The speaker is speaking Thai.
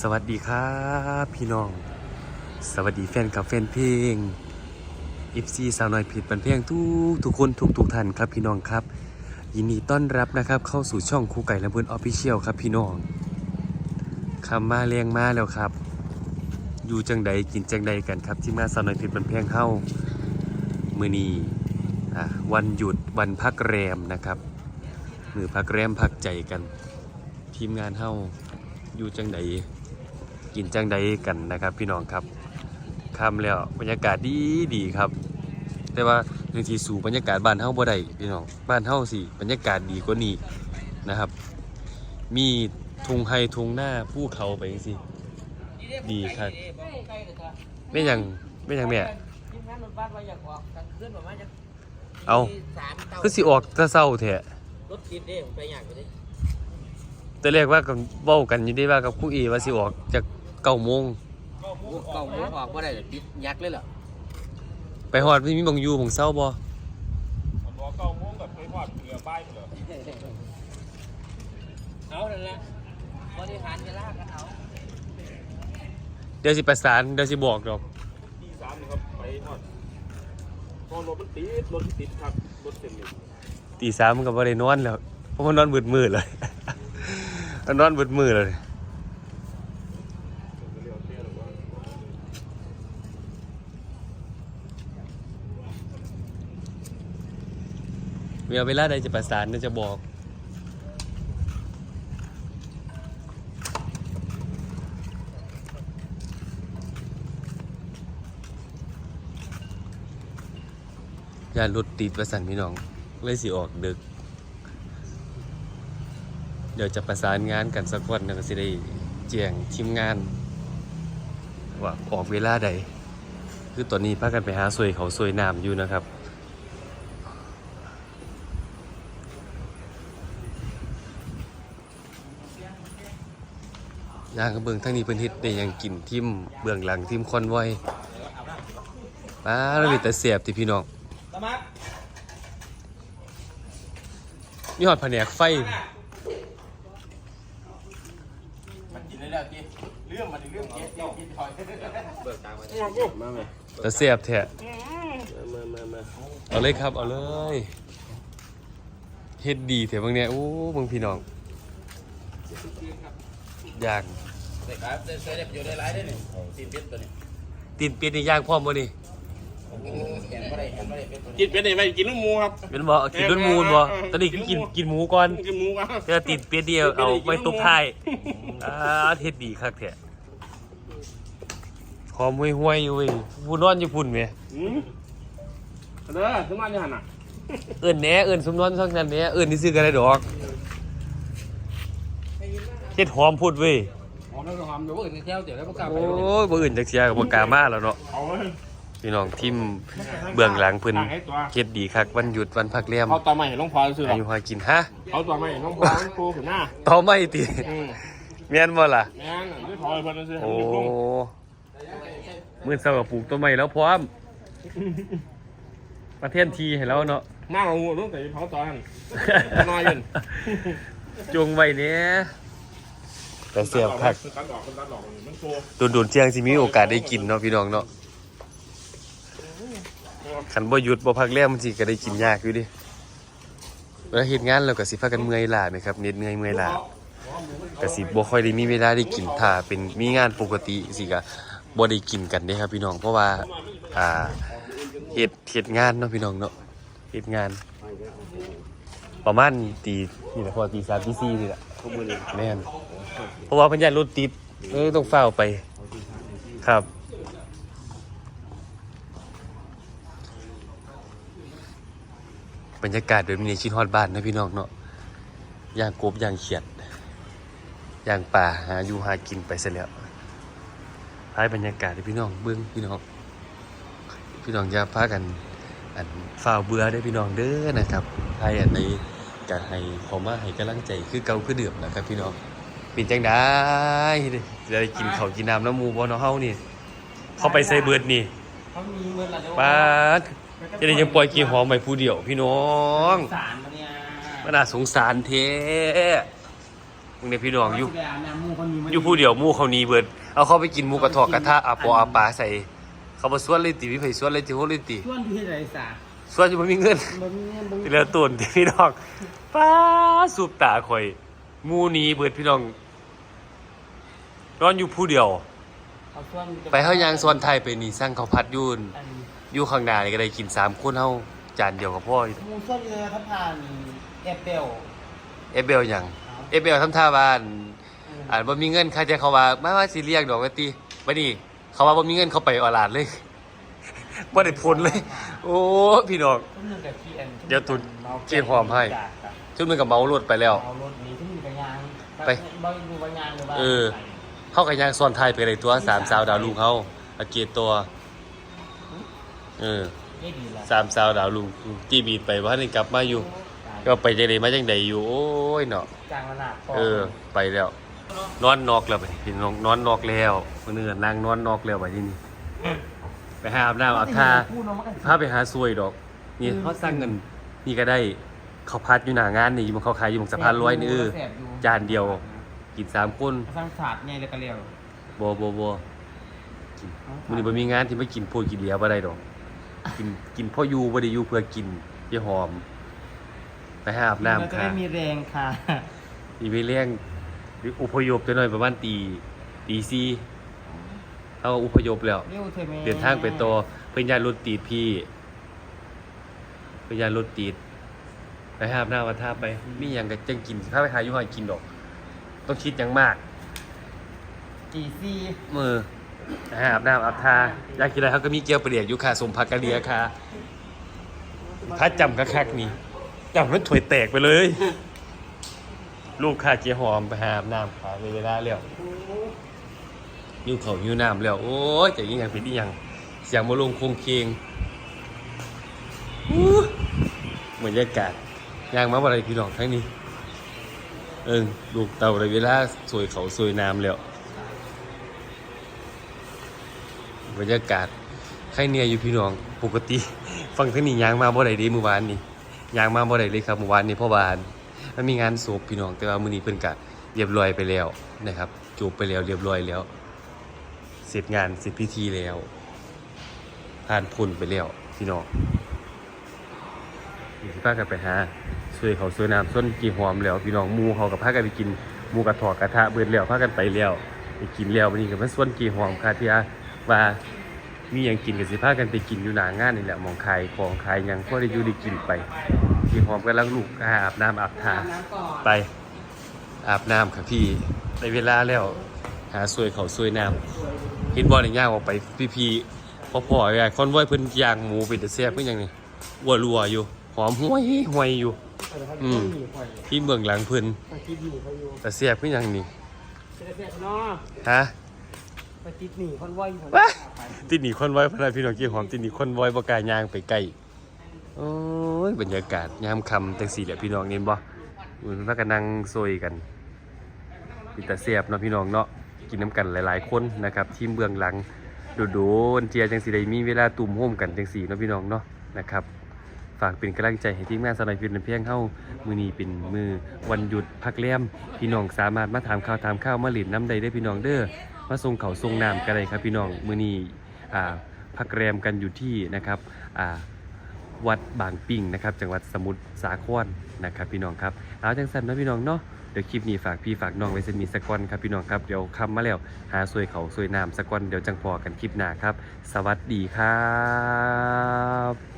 สวัสดีครับพี่น้อง สวัสดีแฟนกับแฟนเพลงอิฟซีสาวน้อยผิดบันเพลงทุกทุกคนทุกทุกท่านครับพี่น้องครับ ยินดีต้อนรับนะครับ เข้าสู่ช่องครูไก่และเพื่อนออฟฟิเชียลครับพี่น้องคำมาเรียงมาแล้วครับ อยู่จังใดกินจังใดกันครับ ที่มาสาวน้อยผิดบันเพลงเข้ามือนีวันหยุดวันพักแรมนะครับมือพักแรมพักใจกัน ทีมงานเฮาอยู่จังใด กินจังใดกันนะครับ พี่น้องครับคำแล้วบรรยากาศดีดีครับ แต่ว่าบางทีสู่บรรยากาศบ้านเฮาบ่ได้พี่น้องบ้านเฮาสิบรรยากาศดีกว่านี้นะครับ มีทุงไฮทุงหน้าภูเขาไปจังซี่ดีครับไม่ยังไม่ยังแม่ทียเอาคือสิออกแตะเศร้าแท้รถติดเด้ไปอยากไปดิแต่แรกว่ากันเว้ากันอยู่ได้ว่ากับครู่เอว่าสิออกจาก เก้าโมงเก้าโมงออกว่าได้เลยปิดยักษ์เลยเหรอไปฮอดมีมีบังอยู่บังเศร้าบ่มันบอกเก้าโมงกับไปหอดเหลือป้ายเหรอเอานั่นแหละบริหารเวลากันเอาเดี๋ยวสิประสานเดี๋ยวสิบอกดอกที่สามนะครับไปหอดพอรถมันติดรถติดครับรถเต็มเลยตีสามมันก็บ่ได้นอนแล้วเพราะมันนอนเบิดมือเลย มันนอนเบิดมือเลย ก็เรียกเตี้ยหรือว่า เวลาเวลาใดจะประสานเดี๋ยวจะบอกยานรถติดประสานพี่น้องเลยสิออกดึก เดี๋ยวจะประสานงานกันสักวันหนึงสิได้แจ้งทีมงาน ว่าออกเวลาใด คือตอนนี้พากันไปหาสวยเขาสวยน้ำอยู่นะครับ ย่างกระเบื้องทั้งนี้เพิ่นเฮ็ดได้ยังกินทิมเบื้องหลังทิมคอนไว้ป้าเรามีแต่เสียบที่พี่น้องสมัครมีหอดแผนกไฟมันกินได้แล้วจีเรื่อมันเรื่องเจ๊เจ๊กินถอยเบิกตังค์มามาไหมแต่เสียบแท้มามามาเอาเลยครับเอาเลยเฮ็ดดีแท้บางเนี่ยโอ้บางพี่น้อง ย่างเด็กครับเด็กอยู่ในไลน์ได้หนึ่งตีนเป็ดตัวนี้ตีนเป็ดนี่ย่างพร้อมบ่นี่เห็นไม่ได้เห็นไม่ได้เป็ดตัวนี้กินเป็นไงไปกินลูกหมูครับเป็นบ่กินด้วยมูลบ่ตอนนี้คือกินกินหมูก่อนกินหมูครับเพื่อตีนเป็ดเดียวเอาไว้ตบท้ายอ่าเฮ็ดดีคักแท้หอมห่วยๆอยู่เว้ยผู้นอนอยู่พุ่นแหมอืมเด้อสมาธิหันอะเอื่นแหน่เอื่นสมนวนสักนั้นแหน่เอื่นนี่ซื้อกันได้ดอก เฮ็ดหอมพูดเว้ยหอมแล้วก็หอมเดี๋ยวอื่นเที่ยวเดี๋ยวแล้วพวกกลับไปโอ้ยบ่อื่นจักเสียกับบ่กล้ามาแล้วเนาะเอาไว้พี่น้องทีมเบื้องหลังเพิ่นให้ตัวเฮ็ดดีคักวันหยุดวันพักแรมเขาต่อมาเห็นน้องพลอยซื้อหรอาอยุหากินฮะเขาต่อมาเห็นน้องพลอยมันปูขึ้นหน้าต่อไม่ติอืมแม่นบ่ล่ะแม่นไม่พลอยเพิ่นซื้อโอ้ให้มันลงมื้อเช้าก็ปลูกต้นไม้แล้วพร้อมประเทศทีให้แล้วเนาะหน้าของงูต้องแต่เขาตอนนั้นน้อยเงินจงไว้เนี่ย แต่เสียบคักตัดดอกตัดดอกมันโตโดนๆเจียงสิมีโอกาสได้กินเนาะพี่น้องเนาะคันบ่หยุดบ่พักแรมมันสิก็ได้กินยากอยู่ดิเวลาเฮ็ดงานแล้วก็สิพากันเมื่อยล้านะครับเหน็ดเหนื่อยเมื่อยล้าก็สิบ่ค่อยได้มีเวลาได้กินถ้าเป็นมีงานปกติสิก็บ่ได้กินกันเด้ครับพี่น้องเพราะว่าอ่าเฮ็ดเฮ็ดงานเนาะพี่น้องเนาะเฮ็ดงาน ประมาณตีนี่แหละพอตี3ตี4นี่แหละแม่น เพราะว่าพิ่นยานรถติดเออต้องเฝ้าไป ครับ บรรยากาศแบบนี้ชิดฮอดบ้านนะพี่น้องเนาะย่างกบย่างเขียดย่างป่าหาอยู่หากินไปเสร็จแล้วพายบรรยากาศพี่น้องเบิ้องพี่น้องพี่น้องอย่าพากันอันฝ่าเบื่อได้พี่น้องเด้อนะครับใครอันในก็ให้เขอมาให้กำลังใจคือเก่าคือเดิมนะครับพี่น้อง เป็นจังได้จะได้กินข้าวกินน้ำน้ำหมูบ่เนาะเฮานี่ เข้าไปใส่เบิดนี่เขามีเงินละเดี๋ยวป้าดจะได้ยังปล่อยกี่หอมไปผู้เดียว พี่น้องสารมาเนี่ยมันน่าสงสารเทมึงในพี่น้องอยู่สิไปอาบน้ำหมู่คนนี้มันอยู่ผู้เดียวหมู่เขาหนีเบิด เอาเขาไปกินหมูกระทอกกระทะอาปออาปาใส่ เขาบ่สวนเลยติวิไผสวนเลยติโหเลยติส่วนที่ไหนสาสวนอยู่บ่มีเงิน บ่มีเงินบ่มี ทีละตุนที่พี่น้องป้าสูบตาข่อยหมู่หนีเบิดพี่น้อง นอนอยู่ผู้เดียว เอาส่วนไปเฮายางสวนไทยไปนี่สร้างข้าวผัดอยูนอันอยู่ข้างหน้านี่ก็ได้กินสามคนเฮาจานเดียวกับพ่ออยู่หมู่ส่วนเรือทัพพานแอปเปิลเอฟเบลหยังเอฟเบลทำท่าบ้านอ่านบ่มีเงินใครจะเขาว่ามาว่าสิเรียกดอกว่าติบัดนี้เขาว่าบ่มีเงินเขาไปออนไลน์เลย บ่ได้ผลเลย โอ้พี่น้อง ทุกหนึงกับที่อันเดี๋ยวตุนเจ๊หอมให้ ชุดมันก็เมารถไปแล้ว เอารถนี้ทุกหนึงกับยางไป บ่ดูว่ายางหรือว่าเออ เฮาก็ย่างซ้อนท้ายไปเลยตัวสามสาวดาวลุงเฮาอาเกียรติตัวเออไม่ดีละสามสาวดาวลุงจี้บีดไปว่านี่กลับมาอยู่ ก็ไปจังไดมาจังไดอยู่โอ้ยเนาะกลางระนาดเออ ไปแล้ว นอนนอกแล้วไปพี่น้องนอนนอกแล้วคนอื่นนั่งนอนนอกแล้วไปที่นี่ไปหาอาบน้ำอาบท่าพาไปหาซวยดอก นี่เขาสร้างเงินนี่ก็ได้เขาพัดอยู่หน้างานนี่มันเขาขายอยู่บนสะพานร้อยนี่เออแสบยู่จานเดียว กินสามคนสร้างศาสตร์ไงเลยกระเลียวบอบอบมันนี่บ่มีงานที่ไม่กินพูดกินเดียวบ่ได้ดอก กินกินพ่ออยู่บ่ได้อยู่เพื่อกินเพื่อหอม ไปหาอาบเราน้ำจะค่ะได้มีแรงค่ะ อีไปเลี้ยงอุพยพจะหน่อยประมาณตีตีสี่เอาอุพยพแล้ว เร็วเธอแม่เดินทางไปต่อเพื่อนยานรถติดพี่เพื่อนยานรถติดไปหาบหน้าวันท่าไปมีอย่างกับจังกินถ้าไปหาอยู่หากินดอก ต้องคิดอย่างมาก กี่ซี่มือไปหาบหน้าอาบทาอยากกินอะไรเขาก็มีเกี๊ยวเปลี่ยนอยู่ค่ะสมผักกะเดียค่ะถ้าจำกระคักนี่จำมันถวยแตกไปเลย ลูกค้าเกี๊ยวหอมไปหาบน้ำขายเวลาแล้วยิ้วเขาวยิ้วน้ำแล้ว โอ้ยจะยิ่งอย่างเป็นอีหยังเสียงมาลงคงเคงอู้เหมือนยากาศยางมาบ่อะไรพี่น้องทั้งนี้ เอิงลูกเต่าในเวลาสวยเขาสวยน้ำแล้ว บรรยากาศใครเนี่ยอยู่พี่น้องปกติ ฟังทั้งนี้ยางมาบ่ได้ดีเมื่อวานนี้ยางมาบ่ได้เลยครับเมื่อวานนี้พราะว่ามันมีงานศพพี่น้องแต่ว่ามื้อนี้เพิ่นก็เรียบร้อยไปแล้วนะครับจบไปแล้วเรียบร้อยแล้ว เสร็จงานเสร็จพิธีแล้วผ่านพ้นไปแล้วพี่น้องนี่สิพากันไปหา ช่วยเขาช่วยน้ำส้นกีหอมแล้วพี่น้องมูเขากับพากันไปกินมูกระถอกกระทะเบิดแล้วพากันไปแล้วไปกินแล้ววันนี้ก็มาส่วนกีหอมค่ะที่ว่ามีอย่างกินกับสิพากันไปกินอยู่หนางานนี่แหละมองขายของขายยังพอได้อยู่ได้กินไปกีหอมกำลังลูกอาบน้ำอาบทาไปอาบน้ำค่ะพี่ในเวลาแล้วหาสวยเขาสวยน้ำเห็นบอลในย่างออกไปพี่พีพอพอๆไงคอนวอยเพิ่นย่างหมูเป็นแต่แซ่บเพิ่นยังนี่วัวรัวอยู่หอมห้วยห้วยอยู่ อืมที่เมืองหลังเพิ่นไปติดหนีเขาอยู่แต่แซ่บเพิ่นยังนี่เสียเสียเนาะฮะ ไปติดหนีคนไหวอยู่ว้า ติดหนีคอนวอยพนันพี่น้องกี้หอมติดหนีคอนวอยบ่กล้าย่างไปใกล้โอ้ยบรรยากาศยามค่ำจังสี่แหละพี่น้องเห็นบ่มันพากันนั่งซอยกันมีแต่เสียบเนาะพี่น้องเนาะกินน้ำกันหลาย ๆ คนนะครับทีมเบื้องหลังโดดๆเจียจังสีได้มีเวลาตุ่มโฮมกันจังสีเนาะพี่น้องเนาะนะครับ ฝากเป็นกำลังใจให้ทีมงานสไลด์พินเพียงเข้ามือนีเป็นมือวันหยุดพักเลี้ยมพี่น้องสามารถมาถามข่าวถามข้าวมาหลินน้ำใดได้พี่น้องเด้อมาส่งเขาวส่งน้ำกันเลยครับพี่น้องมือนีอ่าพักแรมกันอยู่ที่นะครับอ่าวัดบางปิ่งนะครับ จังหวัดสมุทรสาครนะครับ พี่น้องครับเอาจังสันนะพี่น้องเนาะเดี๋ยวคลิปนี้ฝากพี่ฝากน้องไว้เซมีสกอนครับพี่น้องครับเดี๋ยวคำมาแล้ว หาสวยเขาสวยน้ำสกอนเดี๋ยวจังพอกันคลิปหน้าครับ สวัสดีครับ